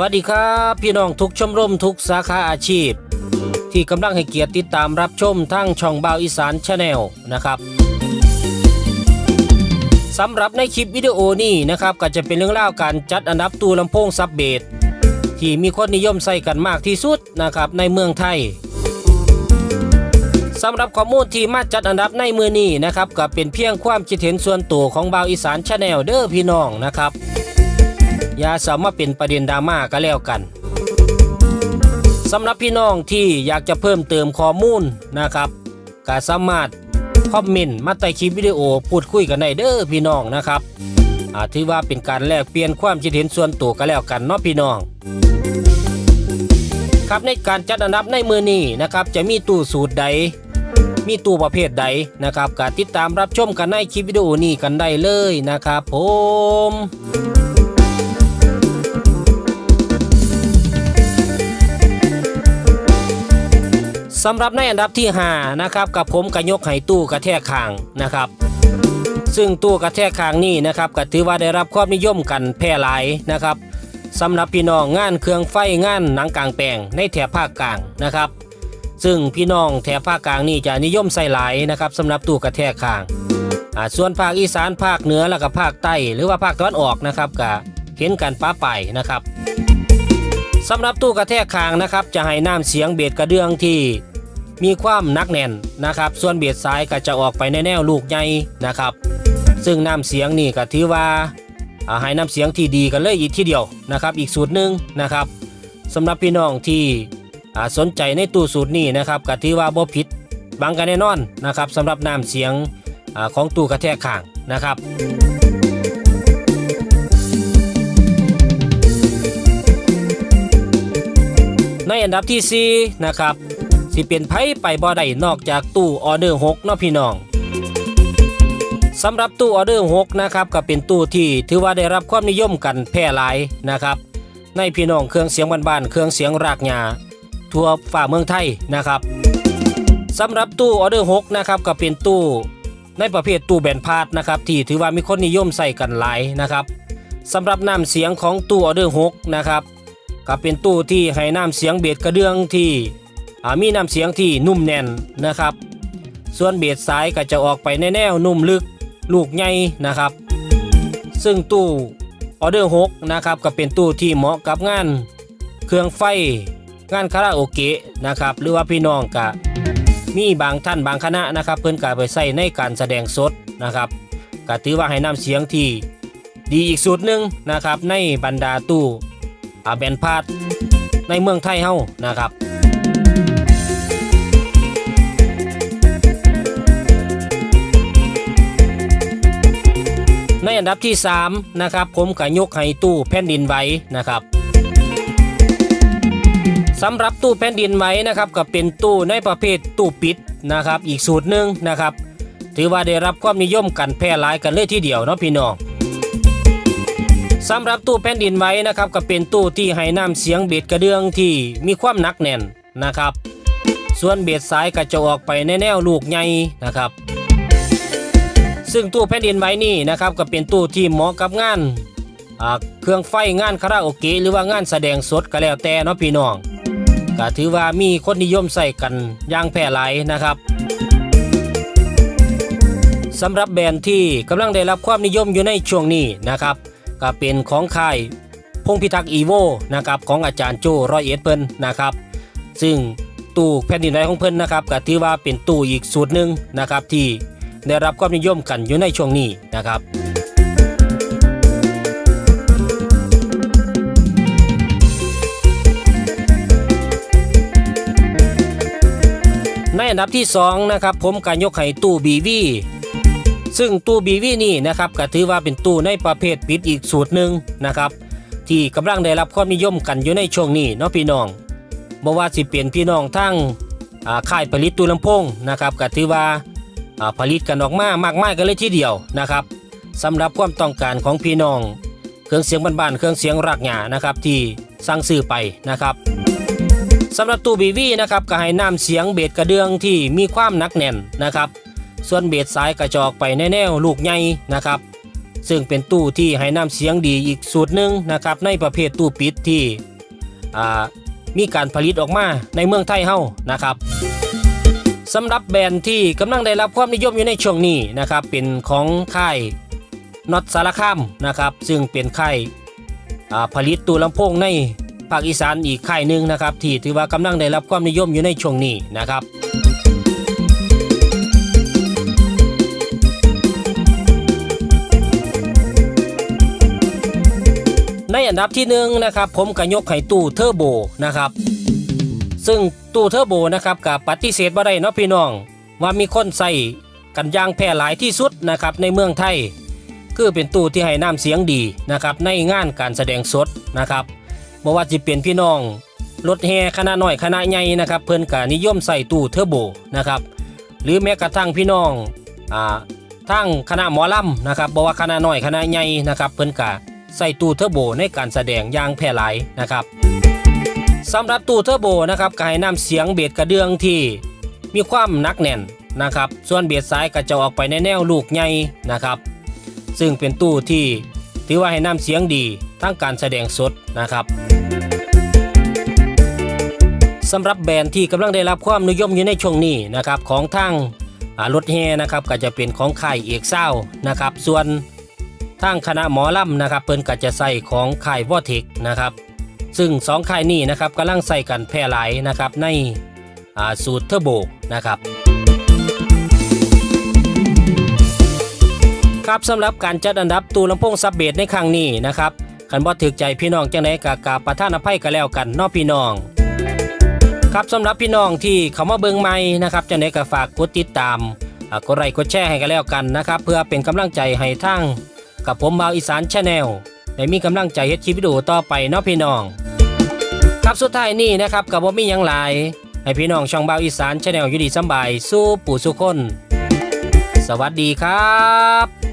วัสดีครับ พี่น้องทุกชมรมทุกสาขาอาชีพ ที่กำลังให้เกียรติติดตามรับชมทั้งช่องบ่าวอีสานชาแนลนะครับสำหรับในคลิปวิดีโอนี้นะครับก็จะเป็นเรื่องเล่าการจัดอันดับตู้ลำโพงซับเบสที่มีคนนิยมใส่กันมากที่สุดนะครับในเมืองไทยสำหรับข้อมูลที่มาจัดอันดับในมือนี้นะครับก็เป็นเพียงความคิดเห็นส่วนตัวของบ่าวอีสานชาแนลเด้อพี่น้องนะครับ อย่าสามารถเป็นประเด็นดราม่าก็แล้วกันสำหรับพี่น้องที่อยากจะเพิ่มเติมข้อมูลนะครับก็สามารถคอมเมนต์มาใต้คลิปวิดีโอพูดคุยกันได้เด้อพี่น้องนะครับอาถือว่าเป็นการแลกเปลี่ยนความคิดเห็นส่วนตัวก็แล้วกันเนาะพี่น้อง ครับในการจัดอันดับในมือนี้นะครับ จะมีตู้สูตรใด มีตู้ประเภทใดนะครับก็ติดตามรับชมกันในคลิปวิดีโอนี้กันได้เลยนะครับผม สำหรับในอันดับที่5นะครับกับผมกระยกไห้ตู้กระแทกคางนะครับ ซึ่งตู้กระแทกคางนี่นะครับก็ถือว่าได้รับความนิยมกันแพร่หลายนะครับสำหรับพี่น้องงานเครื่องไฟงานหนังกลางแปลงในแถบภาคกลางนะครับ ซึ่งพี่น้องแถบภาคกลางนี่จะนิยมใส่หลายนะครับสำหรับตู้กระแทกคางส่วนภาคอีสานภาคเหนือแล้วก็ภาคใต้หรือว่าภาคตะวันออกนะครับก็เห็นกันป้าไปนะครับสำหรับตู้กระแทกคางนะครับ จะให้น้ำเสียงเบสกระเดื่องที่ มีความนักแน่นนะครับ ส่วนเบสซ้ายก็จะออกไปในแนวลูกใหญ่นะครับ ซึ่งน้ำเสียงนี่ก็ถือว่าอ่าให้น้ำเสียงที่ดีกันเลยอีกทีเดียวนะครับ อีกสูตรหนึ่งนะครับสำหรับพี่น้องที่สนใจในตู้สูตรนี้นะครับก็ถือว่าบ่ผิดบางกันแน่นอนนะครับสำหรับน้ำเสียงอของตู้กระแทกคางนะครับในอันดับที่4นะครับ สิเป็นไผไปบ่ได้นอกจากตู้ออเดอร์6เนาะพี่น้องสำหรับตู้ออเดอร์6นะครับก็เป็นตู้ที่ถือว่าได้รับความนิยมกันแพร่หลายนะครับ ในพี่น้องเครื่องเสียงบ้านๆเครื่องเสียงรากหญ้าทั่วฝ่าเมืองไทยนะครับสำหรับตู้ออเดอร์6นะครับก็เป็นตู้ในประเภทตู้แบนพาดนะครับที่ถือว่ามีคนนิยมใส่กันหลายนะครับสำหรับน้ำเสียงของตู้ออเดอร์6นะครับก็เป็นตู้ที่ให้น้ำเสียงเบสกระเดื่องที่ มีน้ำเสียงที่นุ่มแน่นนะครับ ส่วนเบสซ้ายก็จะออกไปในแนวนุ่มลึกลูกใหญ่นะครับ ซึ่งตู้ออเดอร์6นะครับก็เป็นตู้ที่เหมาะกับงาน เครื่องไฟงานคาราโอเกะนะครับ หรือว่าพี่น้องกะมีบางท่านบางคณะนะครับ เพิ่อนกาไปใส่ในการแสดงสดนะครับก็ถือว่าให้น้ำเสียงที่ดีอีกสูตรหนึ่งนะครับ ในบรรดาตู้อาแบนพาดในเมืองไทยเฮานะครับ ในอันดับที่3นะครับผมก็ยกให้ตู้แผ่นดินไหวนะครับสำหรับตู้แผ่นดินไหวนะครับก็เป็นตู้ในประเภทตู้ปิดนะครับ อีกสูตรหนึ่งนะครับ ถือว่าได้รับความนิยมกันแพร่หลายกันเลยทีเดียวเนาะพี่น้องสำหรับตู้แผ่นดินไหว้นะครับก็เป็นตู้ที่ให้น้ำเสียงเบสกระเดื่องที่มีความหนักแน่นนะครับ ส่วนเบสสายก็จะออกไปในแนวลูกใหญ่นะครับ ซึ่งตู้แผ่นดินไหว้นี่นะครับก็เป็นตู้ที่เหมาะกับงานเครื่องไฟงานคาราโอเกะหรือว่างานแสดงสดก็แล้วแต่เนาะพี่น้องก็ถือว่ามีคนนิยมใส่กันอย่างแพร่หลายนะครับสำหรับแบรนด์ที่กำลังได้รับความนิยมอยู่ในช่วงนี้นะครับก็เป็นของค่ายพงพิทักษ์อีโวนะครับของอาจารย์โจร้อยเอ็ดเพิ่นนะครับ ซึ่งตู้แผ่นดินไหวของเพิ่นนะครับก็ถือว่าเป็นตู้อีกสูตรหนึ่งนะครับที่ ได้รับความนิยมกันอยู่ในช่วงนี้นะครับในอันดับที่2นะครับผมก็ยกให้ตู้บีวีซึ่งตู้บีวีนี่นะครับก็ถือว่าเป็นตู้ในประเภทปิดอีกสูตรหนึ่งนะครับ ที่กำลังได้รับความนิยมกันอยู่ในช่วงนี้เนาะพี่น้องบ่ว่าสิเปลี่ยนพี่น้องทั้งอ่าค่ายผลิตตู้ลำโพงนะครับก็ถือว่า ผลิตกันออกมามากมายกันเลยทีเดียวนะครับสำหรับความต้องการของพี่น้อง เครื่องเสียงบ้านๆเครื่องเสียงรากหญ้านะครับที่สั่งซื้อไปนะครับสำหรับตู้บีวีนะครับก็ให้น้ำเสียงเบสกระเดื่องที่มีความหนักแน่นนะครับ ส่วนเบสซ้ายกระจอกไปในแนวลูกใหญ่นะครับ ซึ่งเป็นตู้ที่ให้น้ำเสียงดีอีกสูตรหนึ่งนะครับในประเภทตู้ปิดที่มีการผลิตออกมาในเมืองไทยเฮานะครับ สำหรับแบรนด์ที่กำลังได้รับความนิยมอยู่ในช่วงนี้นะครับ เป็นของค่ายน็อตสารคามนะครับ ซึ่งเป็นค่ายอ่ผลิตตู้ลำโพงในภาคอีสานอีกค่ายหนึ่งนะครับ ที่ถือว่ากำลังได้รับความนิยมอยู่ในช่วงนี้นะครับในอันดับที่หนึ่งนะครับผมก็ยกให้ตู้เทอร์โบนะครับ ซึ่งตู้เทอร์โบนะครับกับปฏิเสธบ่ได้เนาะพี่น้อง ว่ามีคนใส่กันยางแพร่หลายที่สุดนะครับในเมืองไทย คือเป็นตู้ที่ให้น้ำเสียงดีนะครับในงานการแสดงสดนะครับบ่ว่าจะเป็นพี่น้องรถแห่คณะน้อยคณะใหญ่นะครับ เพิ่นก็นิยมใส่ตู้เทอร์โบนะครับหรือแม้กระทั่งพี่น้องอ่าทั้งคณะหมอลำนะครับบ่ว่าคณะน้อยคณะใหญ่นะครับ เพิ่นก็ใส่ตู้เทอร์โบในการแสดงอย่างแพร่หลายนะครับ สำหรับตู้เทอร์โบนะครับก็ให้นำเสียงเบสกระเดื่องที่มีความหนักแน่นนะครับ ส่วนเบสซ้ายก็จะออกไปในแนวลูกใหญ่นะครับ ซึ่งเป็นตู้ที่ถือว่าให้นำเสียงดีทั้งการแสดงสดนะครับสำหรับแบรนด์ที่กำลังได้รับความนิยมอยู่ในช่วงนี้นะครับของทางรถแห่นะครับก็จะเป็นของค่ายเอกเศร้านะครับ ส่วนทางคณะหมอลำนะครับเพิ่นก็จะใส่ของค่ายวอเทคนะครับ ซึ่งสองค่ายนี้นะครับกำลังใส่กันแพร่หลายนะครับในสูตรเทอร์โบนะครับครับสำหรับการจัดอันดับตูลำโพงซับเบสในครั้งนี้นะครับคันบ่ถึกใจพี่น้องจังไดกากาประท่านอภัยกันแล้วกันนอพี่น้อง ครับสำหรับพี่น้องที่เขามาเบิงใหม่นะครับจังไดก็ฝากกดติดตามกดไลค์กดแชร์ให้กันแล้วกันนะครับ เพื่อเป็นกำลังใจให้ทั้งกับผมบาวอีสานชาแนลได้มีกำลังใจเฮ็ดคลิปวิดีโอต่อไปนาะพี่น้อง ครับสุดท้ายนี่นะครับกับบ่มียังหลายให้พี่น้องช่องบาวอีสานชาแนลยูดีสบายสู้ปู่สุคน สวัสดีครับ